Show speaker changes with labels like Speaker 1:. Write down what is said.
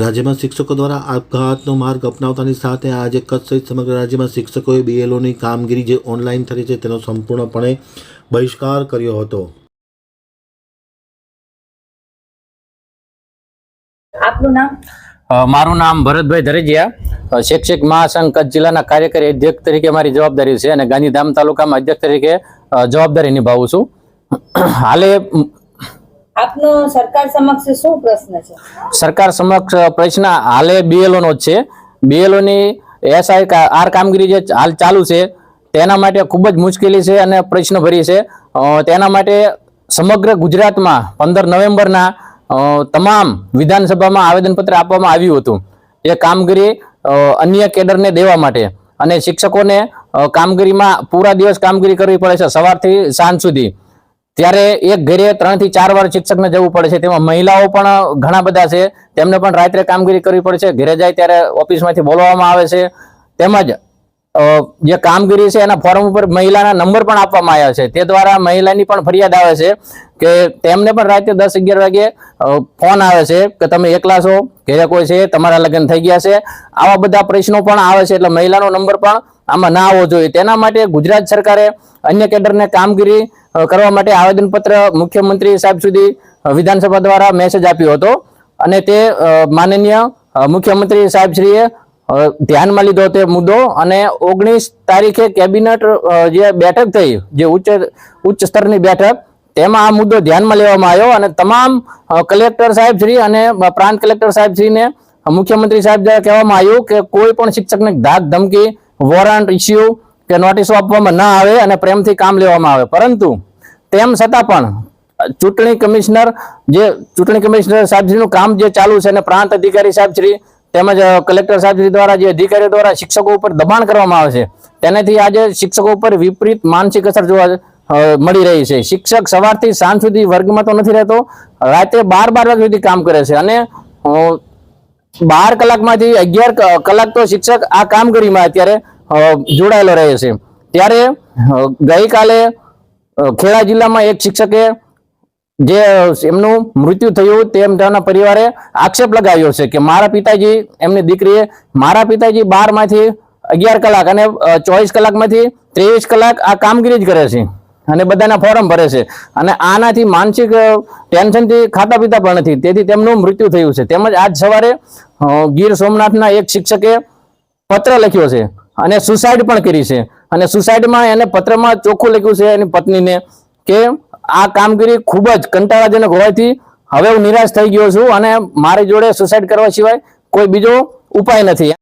Speaker 1: રાજ્યમાં શિક્ષકો દ્વારા આપઘાતનો માર્ગ અપનાવતાની સાથે આજે કચ્છ સહિત સમગ્ર રાજ્યમાં શિક્ષકોએ બીએલઓની કામગીરી જે ઓનલાઈન થઈ છે તેનો સંપૂર્ણપણે બહિષ્કાર કર્યો હતો.
Speaker 2: આપનું નામ?
Speaker 3: મારું નામ ભરતભાઈ ધરેજિયા શૈક્ષિક મહાસંઘ કચ્છ જિલ્લાના કાર્યકારી અધ્યક્ષ તરીકે મારી જવાબદારી છે અને ગાંધીધામ તાલુકામાં અધ્યક્ષ તરીકે જવાબદારી નિભાવું છું. હાલે
Speaker 2: આપનો સરકાર સમક્ષ શું પ્રશ્ન છે?
Speaker 3: સરકાર સમક્ષ પ્રશ્ન હાલે બીએલઓ નો છે. બીએલઓ ની એસઆઈ આર કામગીરી જે હાલ ચાલુ છે, તેના માટે ખૂબ જ મુશ્કેલી છે અને પ્રશ્ન ભરી છે તેના માટે સમગ્ર ગુજરાતમાં પંદર નવેમ્બરના તમામ વિધાનસભામાં આવેદનપત્ર આપવામાં આવ્યું હતું. એ કામગીરી અન્ય કેડરને દેવા માટે. અને શિક્ષકોને કામગીરીમાં પૂરા દિવસ કામગીરી કરવી પડે છે સવારથી સાંજ સુધી. ત્યારે એક ઘરે ત્રણથી ચાર વાર શિક્ષકને જવું પડે છે. તેમાં મહિલાઓ પણ ઘણા બધા છે. તેમને પણ રાત્રે કામગીરી કરવી પડે છે. ઘરે જાય ત્યારે ઓફિસમાંથી બોલાવવામાં આવે છે. તેમજ જે કામગીરી છે એના ફોર્મ ઉપર મહિલાના નંબર પણ આપવામાં આવ્યા છે. તે દ્વારા મહિલાની પણ ફરિયાદ આવે છે કે તેમને પણ રાતે દસ અગિયાર વાગે ફોન આવે છે કે તમે એકલા છો, ઘેરે કોઈ છે, તમારા લગ્ન થઈ ગયા છે. આવા બધા પ્રશ્નો પણ આવે છે. એટલે મહિલાનો નંબર પણ આમાં ના આવવો જોઈએ. તેના માટે ગુજરાત સરકારે અન્ય કેડરને કામગીરી કરવા માટે આવેદનપત્ર મુખ્યમંત્રી સાહેબ સુધી વિધાનસભા દ્વારા મેસેજ આપ્યો હતો. અને તે માનનીય મુખ્યમંત્રી સાહેબશ્રીએ ધ્યાનમાં લીધો તે મુદ્દો. અને ઓગણીસ તારીખે કેબિનેટ જે બેઠક થઈ, જે ઉચ્ચ ઉચ્ચ સ્તરની બેઠક, તેમાં આ મુદ્દો ધ્યાનમાં લેવામાં આવ્યો. અને તમામ કલેક્ટર સાહેબશ્રી અને પ્રાંત કલેક્ટર સાહેબશ્રીને મુખ્યમંત્રી સાહેબ દ્વારા કહેવામાં આવ્યું કે કોઈ પણ શિક્ષકને ધાક ધમકી વોરંટ ઇસ્યુ કે નોટિસો આપવામાં ના આવે અને પ્રેમથી કામ લેવામાં આવે. પરંતુ તેમ છતાં પણ ચૂંટણી કમિશનર જે ચૂંટણી કમિશનર સાહેબશ્રીનું કામ જે ચાલુ છે અને પ્રાંત અધિકારી સાહેબશ્રી તેમજ કલેક્ટર સાહેબશ્રી દ્વારા જે અધિકારીઓ દ્વારા શિક્ષકો ઉપર દબાણ કરવામાં આવે છે, તેનાથી આજે શિક્ષકો ઉપર વિપરીત માનસિક અસર જોવા મળી રહી છે. શિક્ષક સવારથી સાંજ સુધી વર્ગમાં તો નથી રહેતો, રાતે બાર બાર વાગ્યા સુધી કામ કરે છે અને બાર કલાકમાંથી અગિયાર કલાક તો શિક્ષક આ કામગીરીમાં અત્યારે જોડાયેલો રહે છે. ત્યારે ગઈકાલે ખેડા જિલ્લામાં એક શિક્ષકે જે એમનું મૃત્યુ થયું તેમ તેમના પરિવારે આક્ષેપ લગાવ્યો છે કે મારા પિતાજી, એમની દીકરીએ મારા પિતાજી બારમાંથી અગિયાર કલાક અને ચોવીસ કલાકમાંથી ત્રેવીસ કલાક આ કામગીરી જ કરે છે. અને બધાના ફોરમ ભરે છે. અને આનાથી માનસિક ટેન્શનથી ખાતા પીતા પણ નથી. તેથી તેમનું મૃત્યુ થયું છે. તેમજ આજ સવારે ગીર સોમનાથના એક શિક્ષકે પત્ર લખ્યો છે અને સુસાઇડ પણ કરી છે. અને સુસાઇડમાં એને પત્રમાં ચોખ્ખું લખ્યું છે એની પત્નીને કે આ કામગીરી ખૂબ જ કંટાળાજનક હોવાથી હવે હું નિરાશ થઈ ગયો છું અને મારી જોડે સુસાઇડ કરવા સિવાય કોઈ બીજો ઉપાય નથી.